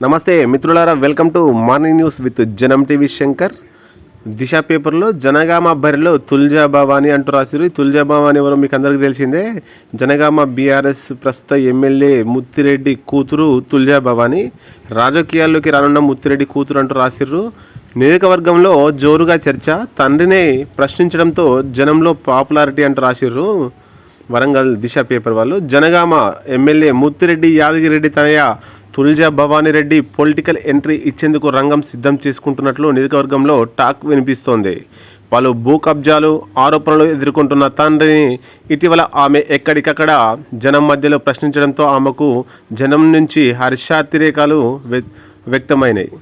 నమస్తే మిత్రులారా welcome to morning news with Janam TV Shankar Disha పేపర్లో జనగామ బరిలో తుల్జా భవాని అంటూ రాసిరు తుల్జా భవాని ఎవరో మీకు అందరికీ తెలిసిందే. జనగామ బీఆర్ఎస్ ప్రస్తుత ఎమ్మెల్యే ముత్తిరెడ్డి కూతురు తుల్జా భవాని. రాజకీయాల్లోకి రానున్న ముత్తిరెడ్డి కూతురు అంటూ రాసిర్రు. నియోజకవర్గంలో జోరుగా చర్చ తండ్రిని ప్రశ్నించడంతో జనంలో పాపులారిటీ అంటూ రాసిర్రు. వరంగల్ దిశ పేపర్ వాళ్ళు జనగామ ఎమ్మెల్యే ముత్తిరెడ్డి యాదగిరెడ్డి తనయ తుల్జా భవానీ రెడ్డి పొలిటికల్ ఎంట్రీ ఇచ్చేందుకు రంగం సిద్ధం చేసుకుంటున్నట్లు నియోజకవర్గంలో టాక్ వినిపిస్తోంది. పలు భూ కబ్జాలు ఆరోపణలు ఎదుర్కొంటున్న తండ్రిని ఇటీవల ఆమె ఎక్కడికక్కడ జనం మధ్యలో ప్రశ్నించడంతో ఆమెకు జనం నుంచి హర్షాతిరేకాలు వ్య- వ్యక్తమైనాయి.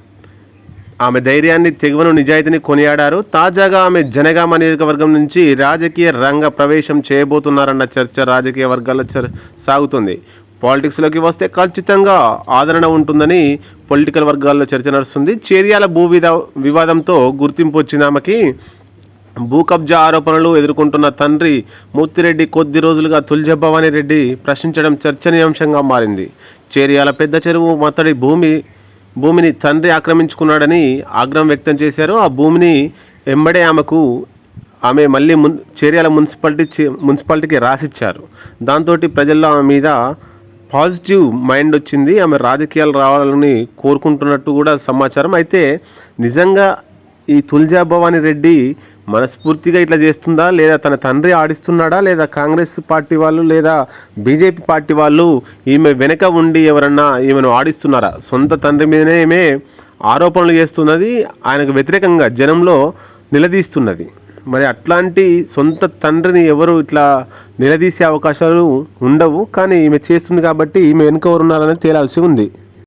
ఆమె ధైర్యాన్ని తెగువను నిజాయితీని కొనియాడారు. తాజాగా ఆమె జనగామ నియోజకవర్గం నుంచి రాజకీయ రంగ ప్రవేశం చేయబోతున్నారన్న చర్చ రాజకీయ వర్గాల చర్ సాగుతుంది. పాలిటిక్స్లోకి వస్తే ఖచ్చితంగా ఆదరణ ఉంటుందని పొలిటికల్ వర్గాల్లో చర్చ నడుస్తుంది. చేరియాల భూ వివాదంతో గుర్తింపు వచ్చిన ఆమెకి. భూ కబ్జా ఆరోపణలు ఎదుర్కొంటున్న తండ్రి మూర్తిరెడ్డి కొద్ది రోజులుగా తుల్జభవాని రెడ్డి ప్రశ్నించడం చర్చనీయాంశంగా మారింది. చేరియాల పెద్ద చెరువు మతడి భూమి భూమిని తండ్రి ఆక్రమించుకున్నాడని ఆగ్రహం వ్యక్తం చేశారు. ఆ భూమిని ఎంబడే ఆమెకు ఆమె మళ్ళీ మున్ చేరియాల మున్సిపాలిటీ మున్సిపాలిటీకి రాసిచ్చారు. దాంతో ప్రజల్లో ఆమె మీద పాజిటివ్ మైండ్ వచ్చింది ఆమె రాజకీయాలు రావాలని కోరుకుంటున్నట్టు కూడా సమాచారం. అయితే నిజంగా ఈ తుల్జా భవానీ రెడ్డి మనస్ఫూర్తిగా ఇట్లా చేస్తుందా? లేదా తన తండ్రి ఆడిస్తున్నాడా? లేదా కాంగ్రెస్ పార్టీ వాళ్ళు లేదా బీజేపీ పార్టీ వాళ్ళు ఈమె వెనక ఉండి ఎవరన్నా ఈమెను ఆడిస్తున్నారా? సొంత తండ్రి మీదనే ఈమె ఆరోపణలు చేస్తున్నది ఆయనకు వ్యతిరేకంగా జనంలో నిలదీస్తున్నది. మరి అట్లాంటి సొంత తండ్రిని ఎవరు ఇట్లా నిలదీసే అవకాశాలు ఉండవు. కానీ ఈమె చేస్తుంది కాబట్టి ఈమె వెనుక ఎవరు ఉన్నారనేది తేలాల్సి ఉంది.